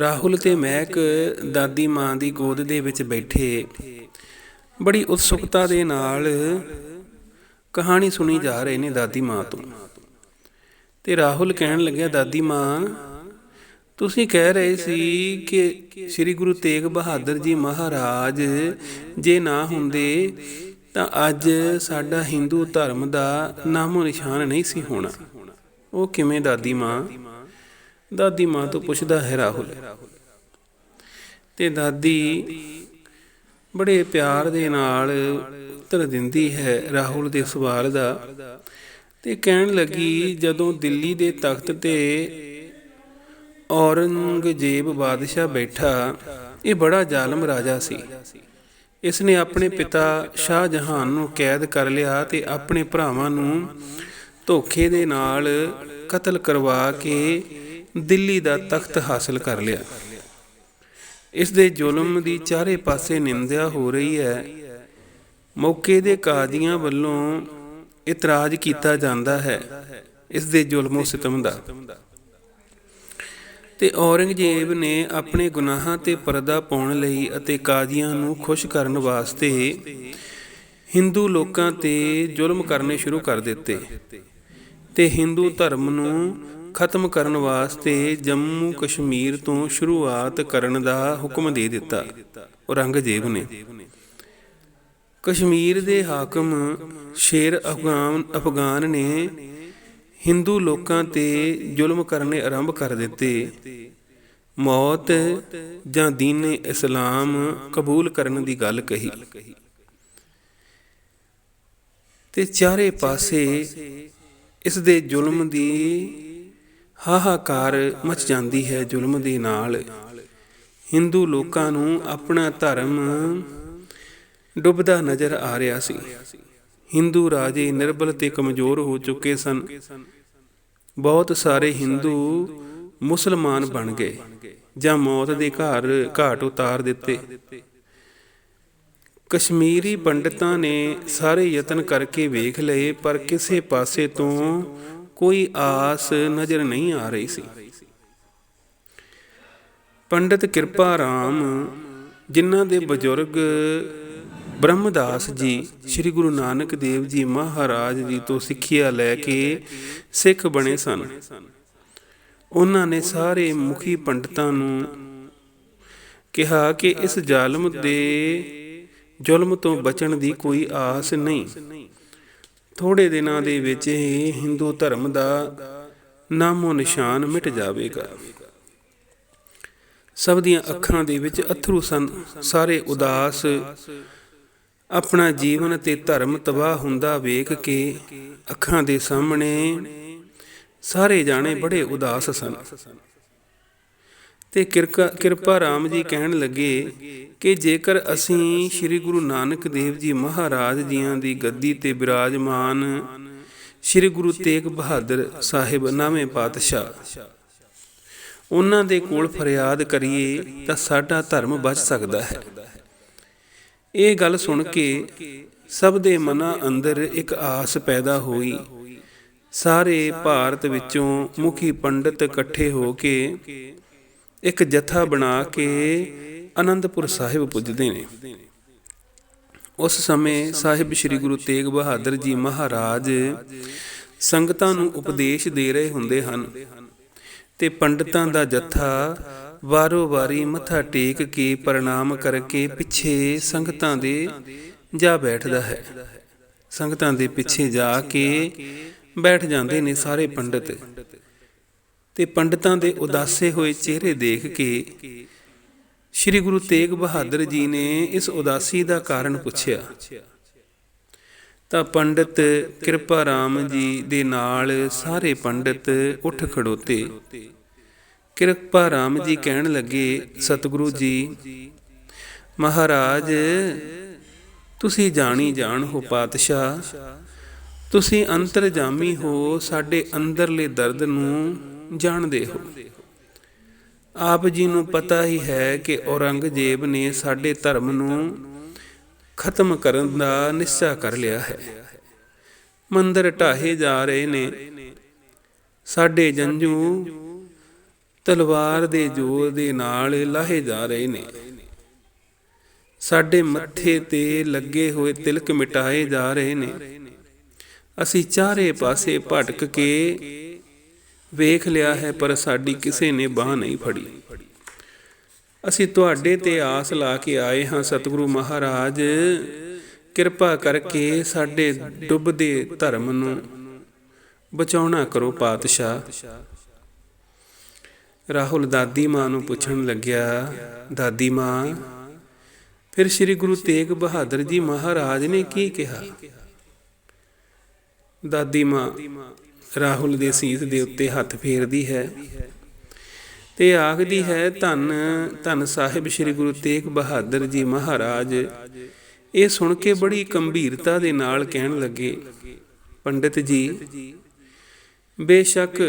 ਰਾਹੁਲ ਤੇ ਮਹਿਕ ਦਾਦੀ ਮਾਂ ਦੀ ਗੋਦ ਦੇ ਵਿੱਚ ਬੈਠੇ। ਬੜੀ ਉਤਸੁਕਤਾ ਦੇ ਨਾਲ ਕਹਾਣੀ ਸੁਣੀ ਜਾ ਰਹੇ ਨੇ ਦਾਦੀ ਮਾਂ ਤੋਂ। ਤੇ ਰਾਹੁਲ ਕਹਿਣ ਲੱਗਿਆ, ਦਾਦੀ ਮਾਂ, ਤੁਸੀਂ ਕਹਿ ਰਹੇ ਸੀ ਕਿ ਸ੍ਰੀ ਗੁਰੂ ਤੇਗ ਬਹਾਦਰ ਜੀ ਮਹਾਰਾਜ ਜੇ ਨਾ ਹੁੰਦੇ, ਤਾਂ ਅੱਜ ਸਾਡਾ ਹਿੰਦੂ ਧਰਮ ਦਾ ਨਾਮੋ ਨਿਸ਼ਾਨ ਨਹੀਂ ਸੀ ਹੋਣਾ। ਉਹ ਕਿਵੇਂ, ਦਾਦੀ ਮਾਂ? ਦਾਦੀ ਮਾਂ ਤੋਂ ਪੁੱਛਦਾ ਹੈ ਰਾਹੁਲ, ਤੇ ਦਾਦੀ ਬੜੇ ਪਿਆਰ ਦੇ ਨਾਲ ਉੱਤਰ ਦਿੰਦੀ ਹੈ ਰਾਹੁਲ ਦੇ ਸਵਾਲ ਦਾ ਤੇ ਕਹਿਣ ਲੱਗੀ, ਜਦੋਂ ਦਿੱਲੀ ਦੇ ਤਖਤ ਤੇ ਔਰੰਗਜ਼ੇਬ ਬਾਦਸ਼ਾਹ ਬੈਠਾ, ਇਹ ਬੜਾ ਜ਼ਾਲਮ ਰਾਜਾ ਸੀ। ਇਸ ਨੇ ਆਪਣੇ ਪਿਤਾ ਸ਼ਾਹ ਜਹਾਨ ਨੂੰ ਕੈਦ ਕਰ ਲਿਆ ਤੇ ਆਪਣੇ ਭਰਾਵਾਂ ਨੂੰ ਧੋਖੇ ਦੇ ਨਾਲ ਕਤਲ ਕਰਵਾ ਕੇ ਦਿੱਲੀ ਦਾ ਤਖਤ ਹਾਸਲ ਕਰ ਲਿਆ। ਇਸ ਦੇ ਜ਼ੁਲਮ ਦੀ ਚਾਰੇ ਪਾਸੇ ਨਿੰਦਿਆ ਹੋ ਰਹੀ ਹੈ। ਮੌਕੇ ਦੇ ਕਾਜ਼ੀਆਂ ਵੱਲੋਂ ਇਤਰਾਜ਼ ਕੀਤਾ ਜਾਂਦਾ ਹੈ ਇਸ ਦੇ ਜ਼ੁਲਮੋ ਸਿਤਮ ਦਾ। ਤੇ ਔਰੰਗਜ਼ੇਬ ਨੇ ਆਪਣੇ ਗੁਨਾਹਾਂ ਤੇ ਪਰਦਾ ਪਾਉਣ ਲਈ ਅਤੇ ਕਾਜ਼ੀਆਂ ਨੂੰ ਖੁਸ਼ ਕਰਨ ਵਾਸਤੇ ਹਿੰਦੂ ਲੋਕਾਂ ਤੇ ਜ਼ੁਲਮ ਕਰਨੇ ਸ਼ੁਰੂ ਕਰ ਦਿੱਤੇ। ਤੇ ਹਿੰਦੂ ਧਰਮ ਨੂੰ ਖਤਮ ਕਰਨ ਵਾਸਤੇ ਜੰਮੂ ਕਸ਼ਮੀਰ ਤੋਂ ਸ਼ੁਰੂਆਤ ਕਰਨ ਦਾ ਹੁਕਮ ਦੇ ਦਿੱਤਾ, ਔਰੰਗਜ਼ੇਬ ਨੇ। ਕਸ਼ਮੀਰ ਦੇ ਹਾਕਮ ਸ਼ੇਰ ਅਫਗਾਨ ਅਫਗਾਨ ਨੇ ਹਿੰਦੂ ਲੋਕਾਂ ਤੇ ਜ਼ੁਲਮ ਕਰਨੇ ਆਰੰਭ ਕਰ ਦਿੱਤੇ। ਮੌਤ ਜਾਂ ਦੀਨ ਇਸਲਾਮ ਕਬੂਲ ਕਰਨ ਦੀ ਗੱਲ ਕਹੀ। ਤੇ ਚਾਰੇ ਪਾਸੇ ਇਸ ਦੇ ਜ਼ੁਲਮ ਦੀ ਹਾਹਾਕਾਰ ਮਚ ਜਾਂਦੀ ਹੈ ਜ਼ੁਲਮ ਦੇ ਨਾਲ। ਹਿੰਦੂ ਲੋਕਾਂ ਨੂੰ ਆਪਣਾ ਧਰਮ ਡੁੱਬਦਾ ਨਜ਼ਰ ਆ ਰਿਹਾ ਸੀ। ਹਿੰਦੂ ਰਾਜੇ ਨਿਰਬਲ ਤੇ ਕਮਜ਼ੋਰ ਹੋ ਚੁੱਕੇ ਸਨ। ਬਹੁਤ ਸਾਰੇ ਹਿੰਦੂ ਮੁਸਲਮਾਨ ਬਣ ਗਏ ਜਾਂ ਮੌਤ ਦੇ ਘਰ ਘਾਟ ਉਤਾਰ ਦਿੱਤੇ। ਕਸ਼ਮੀਰੀ ਪੰਡਤਾਂ ਨੇ ਸਾਰੇ ਯਤਨ ਕਰਕੇ ਵੇਖ ਲਏ, ਪਰ ਕਿਸੇ ਪਾਸੇ ਤੋਂ ਕੋਈ ਆਸ ਨਜ਼ਰ ਨਹੀਂ ਆ ਰਹੀ ਸੀ। ਪੰਡਿਤ ਕਿਰਪਾ ਰਾਮ, ਜਿਨ੍ਹਾਂ ਦੇ ਬਜ਼ੁਰਗ ਬ੍ਰਹਮਦਾਸ ਜੀ, ਸ੍ਰੀ ਗੁਰੂ ਨਾਨਕ ਦੇਵ ਜੀ ਮਹਾਰਾਜ ਜੀ ਤੋਂ ਸਿੱਖਿਆ ਲੈ ਕੇ ਸਿੱਖ ਬਣੇ ਸਨ। ਉਹਨਾਂ ਨੇ ਸਾਰੇ ਮੁਖੀ ਪੰਡਤਾਂ ਨੂੰ ਕਿਹਾ ਕਿ ਇਸ ਜ਼ਾਲਮ ਦੇ ਜ਼ੁਲਮ ਤੋਂ ਬਚਣ ਦੀ ਕੋਈ ਆਸ ਨਹੀਂ। ਥੋੜੇ ਦਿਨਾਂ ਦੇ ਵਿੱਚ ਹੀ ਹਿੰਦੂ ਧਰਮ ਦਾ ਨਾਮੋ ਨਿਸ਼ਾਨ ਮਿਟ ਜਾਵੇਗਾ। ਸਭ ਦੀਆਂ ਅੱਖਾਂ ਦੇ ਵਿੱਚ ਅਥਰੂ ਸਨ। ਸਾਰੇ ਉਦਾਸ, ਆਪਣਾ ਜੀਵਨ ਤੇ ਧਰਮ ਤਬਾਹ ਹੁੰਦਾ ਵੇਖ ਕੇ ਅੱਖਾਂ ਦੇ ਸਾਹਮਣੇ ਸਾਰੇ ਜਾਣੇ ਬੜੇ ਉਦਾਸ ਸਨ। ਤੇ ਕਿਰਪਾ ਰਾਮ ਜੀ ਕਹਿਣ ਲੱਗੇ ਕਿ ਜੇਕਰ ਅਸੀਂ ਸ੍ਰੀ ਗੁਰੂ ਨਾਨਕ ਦੇਵ ਜੀ ਮਹਾਰਾਜ ਜੀਆਂ ਦੀ ਗੱਦੀ ਤੇ ਬਿਰਾਜਮਾਨ ਸ੍ਰੀ ਗੁਰੂ ਤੇਗ ਬਹਾਦਰ ਸਾਹਿਬ ਨਾਵੇਂ ਪਾਤਸ਼ਾਹ ਉਹਨਾਂ ਦੇ ਕੋਲ ਫਰਿਆਦ ਕਰੀਏ ਤਾਂ ਸਾਡਾ ਧਰਮ ਬਚ ਸਕਦਾ ਹੈ। ਇਹ ਗੱਲ ਸੁਣ ਕੇ ਸਭ ਦੇ ਮਨਾਂ ਅੰਦਰ ਇੱਕ ਆਸ ਪੈਦਾ ਹੋਈ। ਸਾਰੇ ਭਾਰਤ ਵਿੱਚੋਂ ਮੁਖੀ ਪੰਡਤ ਇਕੱਠੇ ਹੋ ਕੇ ਇੱਕ ਜਥਾ ਬਣਾ ਕੇ ਅਨੰਦਪੁਰ ਸਾਹਿਬ ਪੁੱਜਦੇ ਨੇ। ਉਸ ਸਮੇਂ ਸਾਹਿਬ ਸ੍ਰੀ ਗੁਰੂ ਤੇਗ ਬਹਾਦਰ ਜੀ ਮਹਾਰਾਜ ਸੰਗਤਾਂ ਨੂੰ ਉਪਦੇਸ਼ ਦੇ ਰਹੇ ਹੁੰਦੇ ਹਨ ਤੇ ਪੰਡਤਾਂ ਦਾ ਜਥਾ ਵਾਰੋ ਵਾਰੀ ਮੱਥਾ ਟੇਕ ਕੇ ਪ੍ਰਣਾਮ ਕਰਕੇ ਪਿੱਛੇ ਸੰਗਤਾਂ ਦੇ ਜਾ ਬੈਠਦਾ ਹੈ। ਸੰਗਤਾਂ ਦੇ ਪਿੱਛੇ ਜਾ ਕੇ ਬੈਠ ਜਾਂਦੇ ਨੇ ਸਾਰੇ ਪੰਡਤ। ਤੇ ਪੰਡਤਾਂ ਦੇ ਉਦਾਸੇ ਹੋਏ ਚਿਹਰੇ ਦੇਖ ਕੇ ਸ੍ਰੀ ਗੁਰੂ ਤੇਗ ਬਹਾਦਰ ਜੀ ਨੇ ਇਸ ਉਦਾਸੀ ਦਾ ਕਾਰਨ ਪੁੱਛਿਆ। ਤਾਂ ਪੰਡਤ ਕਿਰਪਾ ਰਾਮ ਜੀ ਦੇ ਨਾਲ ਸਾਰੇ ਪੰਡਤ ਉੱਠ ਖੜੋਤੇ। ਕਿਰਪਾ ਰਾਮ ਜੀ ਕਹਿਣ ਲੱਗੇ, ਸਤਿਗੁਰੂ ਜੀ, ਮਹਾਰਾਜ, ਤੁਸੀਂ ਜਾਣੀ ਜਾਣ ਹੋ ਪਾਤਸ਼ਾਹ। ਤੁਸੀਂ ਅੰਤਰਜਾਮੀ ਹੋ ਸਾਡੇ ਅੰਦਰਲੇ ਦਰਦ ਨੂੰ ਜਾਣਦੇ ਹੋ। ਆਪ ਜੀ ਨੂੰ ਪਤਾ ਹੀ ਹੈ ਕਿ ਔਰੰਗਜ਼ੇਬ ਨੇ ਸਾਡੇ ਧਰਮ ਨੂੰ ਖਤਮ ਕਰਨ ਦਾ ਨਿਸ਼ਚਾ ਕਰ ਲਿਆ ਹੈ। ਮੰਦਰ ਢਾਹੇ ਜਾ ਰਹੇ ਨੇ। ਸਾਡੇ ਜੰਜੂ ਤਲਵਾਰ ਦੇ ਜ਼ੋਰ ਦੇ ਨਾਲ ਲਾਹੇ ਜਾ ਰਹੇ ਨੇ। ਸਾਡੇ ਮੱਥੇ ਤੇ ਲੱਗੇ ਹੋਏ ਤਿਲਕ ਮਿਟਾਏ ਜਾ ਰਹੇ ਨੇ। ਅਸੀਂ ਚਾਰੇ ਪਾਸੇ ਭਟਕ ਕੇ ਵੇਖ ਲਿਆ ਹੈ, ਪਰ ਸਾਡੀ ਕਿਸੇ ਨੇ ਬਾਹ ਨਹੀਂ ਫੜੀ। ਅਸੀਂ ਤੁਹਾਡੇ ਤੇ ਆਸ ਲਾ ਕੇ ਆਏ ਹਾਂ, ਸਤਿਗੁਰੂ ਮਹਾਰਾਜ। ਕਿਰਪਾ ਕਰਕੇ ਸਾਡੇ ਡੁੱਬਦੇ ਧਰਮ ਨੂੰ ਬਚਾਉਣਾ ਕਰੋ ਪਾਤਸ਼ਾਹ। ਰਾਹੁਲ ਦਾਦੀ ਮਾਂ ਨੂੰ ਪੁੱਛਣ ਲੱਗਿਆ, ਦਾਦੀ ਮਾਂ, ਫਿਰ ਸ੍ਰੀ ਗੁਰੂ ਤੇਗ ਬਹਾਦਰ ਜੀ ਮਹਾਰਾਜ ਨੇ ਕੀ ਕਿਹਾ? ਦਾਦੀ ਮਾਂ ਰਾਹੁਲ ਦੇ ਸੀਸ ਦੇ ਉੱਤੇ ਹੱਥ ਫੇਰਦੀ ਹੈ ਤੇ ਆਖਦੀ ਹੈ, ਧੰਨ ਧੰਨ ਸਾਹਿਬ ਸ੍ਰੀ ਗੁਰੂ ਤੇਗ ਬਹਾਦਰ ਜੀ ਮਹਾਰਾਜ। ਇਹ ਸੁਣ ਕੇ ਬੜੀ ਗੰਭੀਰਤਾ ਦੇ ਨਾਲ ਕਹਿਣ ਲੱਗੇ, ਪੰਡਿਤ ਜੀ, ਬੇਸ਼ੱਕ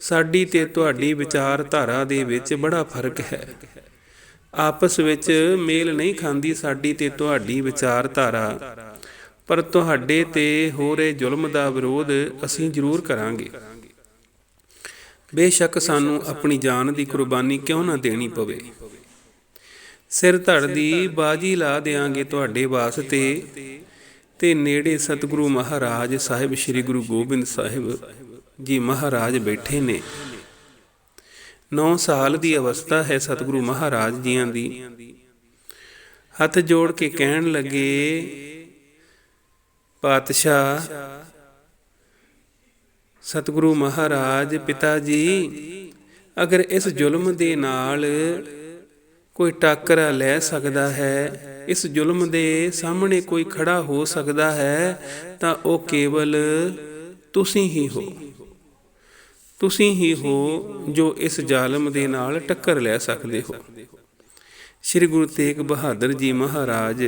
ਸਾਡੀ ਤੇ ਤੁਹਾਡੀ ਵਿਚਾਰਧਾਰਾ ਦੇ ਵਿੱਚ ਬੜਾ ਫ਼ਰਕ ਹੈ। ਆਪਸ ਵਿੱਚ ਮੇਲ ਨਹੀਂ ਖਾਂਦੀ ਸਾਡੀ ਤੇ ਤੁਹਾਡੀ ਵਿਚਾਰਧਾਰਾ। ਪਰ ਤੁਹਾਡੇ ਤੇ ਹੋ ਰਹੇ ਜ਼ੁਲਮ ਦਾ ਵਿਰੋਧ ਅਸੀਂ ਜ਼ਰੂਰ ਕਰਾਂਗੇ। ਬੇਸ਼ੱਕ ਸਾਨੂੰ ਆਪਣੀ ਜਾਨ ਦੀ ਕੁਰਬਾਨੀ ਕਿਉਂ ਨਾ ਦੇਣੀ ਪਵੇ? ਸਿਰ ਧੜ ਦੀ ਬਾਜੀ ਲਾ ਦੇਾਂਗੇ ਤੁਹਾਡੇ ਵਾਸਤੇ ਤੇ ਨੇੜੇ ਸਤਿਗੁਰੂ ਮਹਾਰਾਜ ਸਾਹਿਬ, ਸ੍ਰੀ ਗੁਰੂ ਗੋਬਿੰਦ ਸਾਹਿਬ ਜੀ ਮਹਾਰਾਜ ਬੈਠੇ ਨੇ। 9 ਸਾਲ ਦੀ ਅਵਸਥਾ ਹੈ ਸਤਿਗੁਰੂ ਮਹਾਰਾਜ ਜੀਆਂ ਦੀ। ਹੱਥ ਜੋੜ ਕੇ ਕਹਿਣ ਲੱਗੇ ਪਾਤਸ਼ਾਹ। ਸਤਿਗੁਰੂ ਮਹਾਰਾਜ ਪਿਤਾ ਜੀ ਅਗਰ ਇਸ ਜ਼ੁਲਮ ਦੇ ਨਾਲ ਕੋਈ ਟਾਕਰਾ ਲੈ ਸਕਦਾ ਹੈ, ਇਸ ਜ਼ੁਲਮ ਦੇ ਸਾਹਮਣੇ ਕੋਈ ਖੜਾ ਹੋ ਸਕਦਾ ਹੈ, ਤਾਂ ਉਹ ਕੇਵਲ ਤੁਸੀਂ ਹੀ ਹੋ। ਤੁਸੀਂ ਹੀ ਹੋ ਜੋ ਇਸ ਜ਼ਾਲਮ ਦੇ ਨਾਲ ਟੱਕਰ ਲੈ ਸਕਦੇ ਹੋ। ਸ੍ਰੀ ਗੁਰੂ ਤੇਗ ਬਹਾਦਰ ਜੀ ਮਹਾਰਾਜ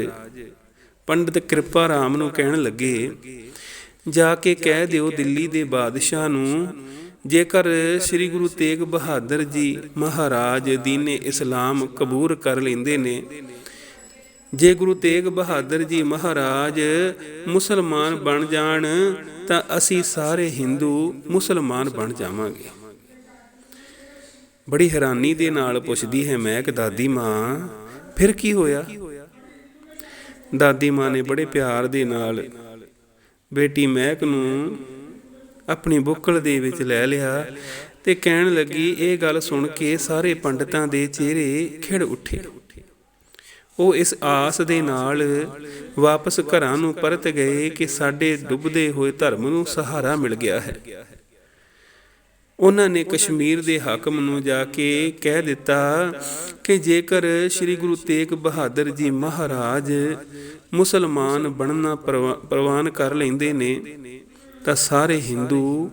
ਪੰਡਿਤ ਕਿਰਪਾ ਰਾਮ ਨੂੰ ਕਹਿਣ ਲੱਗੇ, ਜਾ ਕੇ ਕਹਿ ਦਿਓ ਦਿੱਲੀ ਦੇ ਬਾਦਸ਼ਾਹ ਨੂੰ, ਜੇਕਰ ਸ੍ਰੀ ਗੁਰੂ ਤੇਗ ਬਹਾਦਰ ਜੀ ਮਹਾਰਾਜ ਦੀਨੇ ਇਸਲਾਮ ਕਬੂਲ ਕਰ ਲੈਂਦੇ ਨੇ, ਜੇ ਗੁਰੂ ਤੇਗ ਬਹਾਦਰ ਜੀ ਮਹਾਰਾਜ ਮੁਸਲਮਾਨ ਬਣ ਜਾਣ, ਤਾਂ ਅਸੀਂ ਸਾਰੇ ਹਿੰਦੂ ਮੁਸਲਮਾਨ ਬਣ ਜਾਵਾਂਗੇ। ਬੜੀ ਹੈਰਾਨੀ ਦੇ ਨਾਲ ਪੁੱਛਦੀ ਹੈ ਮੈਂ ਕਿ ਦਾਦੀ ਮਾਂ, ਫਿਰ ਕੀ ਹੋਇਆ? ਦਾਦੀ ਮਾਂ ਨੇ ਬੜੇ ਪਿਆਰ ਦੇ ਨਾਲ ਬੇਟੀ ਮਹਿਕ ਨੂੰ ਆਪਣੀ ਬੁੱਕਲ ਦੇ ਵਿੱਚ ਲੈ ਲਿਆ ਤੇ ਕਹਿਣ ਲੱਗੀ, ਇਹ ਗੱਲ ਸੁਣ ਕੇ ਸਾਰੇ ਪੰਡਤਾਂ ਦੇ ਚਿਹਰੇ ਖਿੜ ਉੱਠੇ। ਉਹ ਇਸ ਆਸ ਦੇ ਨਾਲ ਵਾਪਸ ਘਰਾਂ ਨੂੰ ਪਰਤ ਗਏ ਕਿ ਸਾਡੇ ਡੁੱਬਦੇ ਹੋਏ ਧਰਮ ਨੂੰ ਸਹਾਰਾ ਮਿਲ ਗਿਆ ਹੈ। ਉਹਨਾਂ ਨੇ ਕਸ਼ਮੀਰ ਦੇ ਹਾਕਮ ਨੂੰ ਜਾ ਕੇ ਕਹਿ ਦਿੱਤਾ ਕਿ ਜੇਕਰ ਸ੍ਰੀ ਗੁਰੂ ਤੇਗ ਬਹਾਦਰ ਜੀ ਮਹਾਰਾਜ ਮੁਸਲਮਾਨ ਬਣਨਾ ਪ੍ਰਵਾਨ ਕਰ ਲੈਂਦੇ ਨੇ, ਤਾਂ ਸਾਰੇ ਹਿੰਦੂ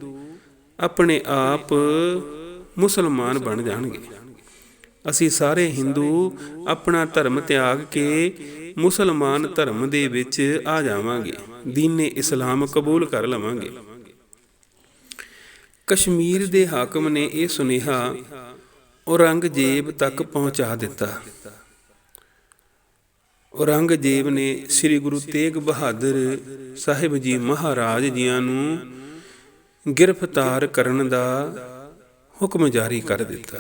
ਆਪਣੇ ਆਪ ਮੁਸਲਮਾਨ ਬਣ ਜਾਣਗੇ। ਅਸੀਂ ਸਾਰੇ ਹਿੰਦੂ ਆਪਣਾ ਧਰਮ ਤਿਆਗ ਕੇ ਮੁਸਲਮਾਨ ਧਰਮ ਦੇ ਵਿੱਚ ਆ ਜਾਵਾਂਗੇ। ਦੀਨੇ ਇਸਲਾਮ ਕਬੂਲ ਕਰ ਲਵਾਂਗੇ। ਕਸ਼ਮੀਰ ਦੇ ਹਾਕਮ ਨੇ ਇਹ ਸੁਨੇਹਾ ਔਰੰਗਜ਼ੇਬ ਤੱਕ ਪਹੁੰਚਾ ਦਿੱਤਾ। ਔਰੰਗਜ਼ੇਬ ਨੇ ਸ੍ਰੀ ਗੁਰੂ ਤੇਗ ਬਹਾਦਰ ਸਾਹਿਬ ਜੀ ਮਹਾਰਾਜ ਜੀਆਂ ਨੂੰ ਗ੍ਰਿਫਤਾਰ ਕਰਨ ਦਾ ਹੁਕਮ ਜਾਰੀ ਕਰ ਦਿੱਤਾ।